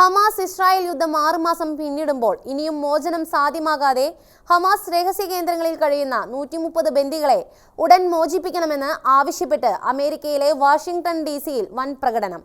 Hamas Israel യുദ്ധം ആറുമാസം പിന്നിടുമ്പോൾ ഇനിയും മോചനം സാധ്യമാകാതെ ഹമാസ് രഹസ്യ കേന്ദ്രങ്ങളിൽ കഴിയുന്ന നൂറ്റി മുപ്പത് ബന്ദികളെ ഉടൻ മോചിപ്പിക്കണമെന്ന് ആവശ്യപ്പെട്ട് അമേരിക്കയിലെ വാഷിംഗ്ടൺ ഡി സിയിൽ വൻ പ്രകടനം.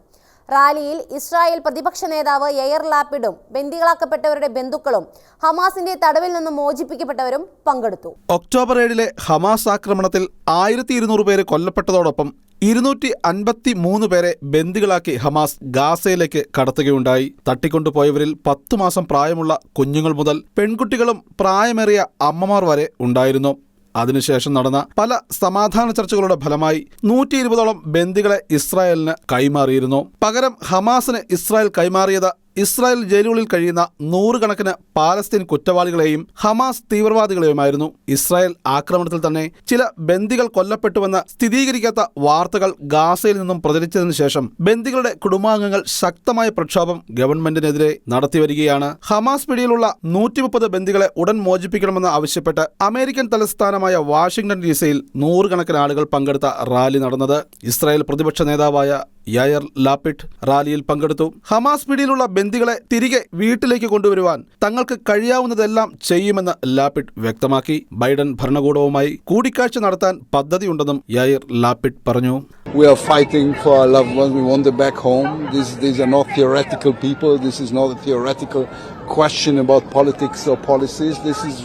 റാലിയിൽ ഇസ്രായേൽ പ്രതിപക്ഷ നേതാവ് എയർ ലാപ്പിഡും ബന്ദികളാക്കപ്പെട്ടവരുടെ ബന്ധുക്കളും ഹമാസിന്റെ തടവിൽ നിന്ന് മോചിപ്പിക്കപ്പെട്ടവരും പങ്കെടുത്തു. ഒക്ടോബർ ഏഴിലെ ഹമാസ് ആക്രമണത്തിൽ ആയിരത്തി ഇരുന്നൂറ് പേര് കൊല്ലപ്പെട്ടതോടൊപ്പം ഇരുന്നൂറ്റി അൻപത്തി മൂന്ന് പേരെ ബന്ദികളാക്കി ഹമാസ് ഗാസയിലേക്ക് കടത്തുകയുണ്ടായി. തട്ടിക്കൊണ്ടുപോയവരിൽ പത്തു മാസം പ്രായമുള്ള കുഞ്ഞുങ്ങൾ മുതൽ പെൺകുട്ടികളും പ്രായമേറിയ അമ്മമാർ വരെ ഉണ്ടായിരുന്നു. അതിനുശേഷം നടന്ന പല സമാധാന ചർച്ചകളുടെ ഫലമായി നൂറ്റി ഇരുപതോളം ബന്ദികളെ ഇസ്രായേലിന് കൈമാറിയിരുന്നു. പകരം ഹമാസിന് ഇസ്രായേൽ കൈമാറിയത് ഇസ്രായേൽ ജയിലുകളിൽ കഴിയുന്ന നൂറുകണക്കിന് പാലസ്തീൻ കുറ്റവാളികളെയും ഹമാസ് തീവ്രവാദികളെയുമായിരുന്നു. ഇസ്രായേൽ ആക്രമണത്തിൽ തന്നെ ചില ബന്ദികൾ കൊല്ലപ്പെട്ടുവെന്ന് സ്ഥിരീകരിക്കാത്ത വാർത്തകൾ ഗാസയിൽ നിന്നും പ്രചരിച്ചതിനു ശേഷം ബന്ദികളുടെ കുടുംബാംഗങ്ങൾ ശക്തമായ പ്രക്ഷോഭം ഗവൺമെന്റിനെതിരെ നടത്തിവരികയാണ് ഹമാസ് പിടിയിലുള്ള നൂറ്റി മുപ്പത് ബന്ദികളെ ഉടൻ മോചിപ്പിക്കണമെന്ന് ആവശ്യപ്പെട്ട് അമേരിക്കൻ തലസ്ഥാനമായ വാഷിംഗ്ടൺ ഡി സിയിൽ നൂറുകണക്കിന് ആളുകൾ പങ്കെടുത്ത റാലി നടന്നത് ഇസ്രായേൽ പ്രതിപക്ഷ നേതാവായ യയർ ലാപിഡ് റാലിയിൽ പങ്കെടുത്തു ഹമാസ് പിടിയിലുള്ള ബന്ദികളെ തിരികെ വീട്ടിലേക്ക് കൊണ്ടുവരുവാൻ തങ്ങൾക്ക് കഴിയാവുന്നതെല്ലാം ചെയ്യുമെന്ന് ലാപിഡ് വ്യക്തമാക്കി ബൈഡൻ ഭരണകൂടവുമായി കൂടിക്കാഴ്ച നടത്താൻ പദ്ധതിയുണ്ടെന്നും യയർ ലാപിഡ് പറഞ്ഞു We are fighting for our loved ones. We want them back home. This, these are not theoretical people. This is not a theoretical question about politics or policies. This is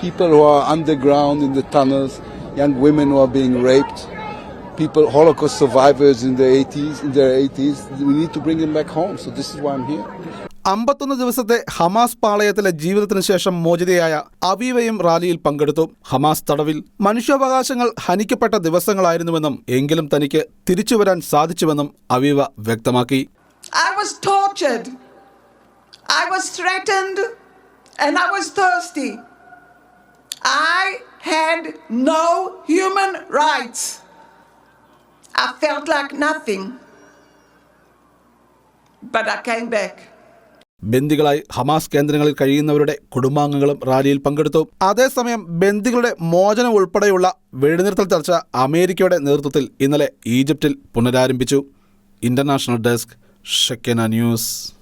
people who are underground in the tunnels, young women who are being raped, people, Holocaust survivors in their 80s, in their 80s. We need to bring them back home. So this is why I'm here. അമ്പത്തൊന്ന് ദിവസത്തെ Hamas പാളയത്തിലെ ജീവിതത്തിനു ശേഷം മോചിതയായ അവീവയും റാലിയിൽ പങ്കെടുത്തു Hamas തടവിൽ മനുഷ്യാവകാശങ്ങൾ ഹനിക്കപ്പെട്ട ദിവസങ്ങളായിരുന്നുവെന്നും എങ്കിലും തനിക്ക് തിരിച്ചുവരാൻ സാധിച്ചുവെന്നും അവീവ വ്യക്തമാക്കി I was tortured. I was threatened and I was thirsty. I had no human rights. I felt like nothing. But I came back. ബന്ദികളായി ഹമാസ് കേന്ദ്രങ്ങളിൽ കഴിയുന്നവരുടെ കുടുംബാംഗങ്ങളും റാലിയിൽ പങ്കെടുത്തു അതേസമയം ബന്ദികളുടെ മോചനം ഉൾപ്പെടെയുള്ള വെടിനിർത്തൽ ചർച്ച അമേരിക്കയുടെ നേതൃത്വത്തിൽ ഇന്നലെ ഈജിപ്തിൽ പുനരാരംഭിച്ചു ഇന്റർനാഷണൽ ഡെസ്ക് ഷെക്കന ന്യൂസ്